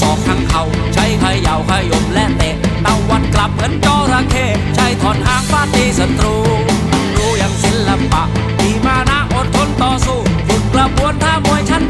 สอกทั้งเขาาใช้ขยาวขยมและเตะตะวันกลับเหมือนจระเข้ใช้ถอนหางฟาดตีศัตรู รู้อย่างศิลปะมีมานะอดทนต่อสู้ฝึกกระบวนท่ามวยชั้น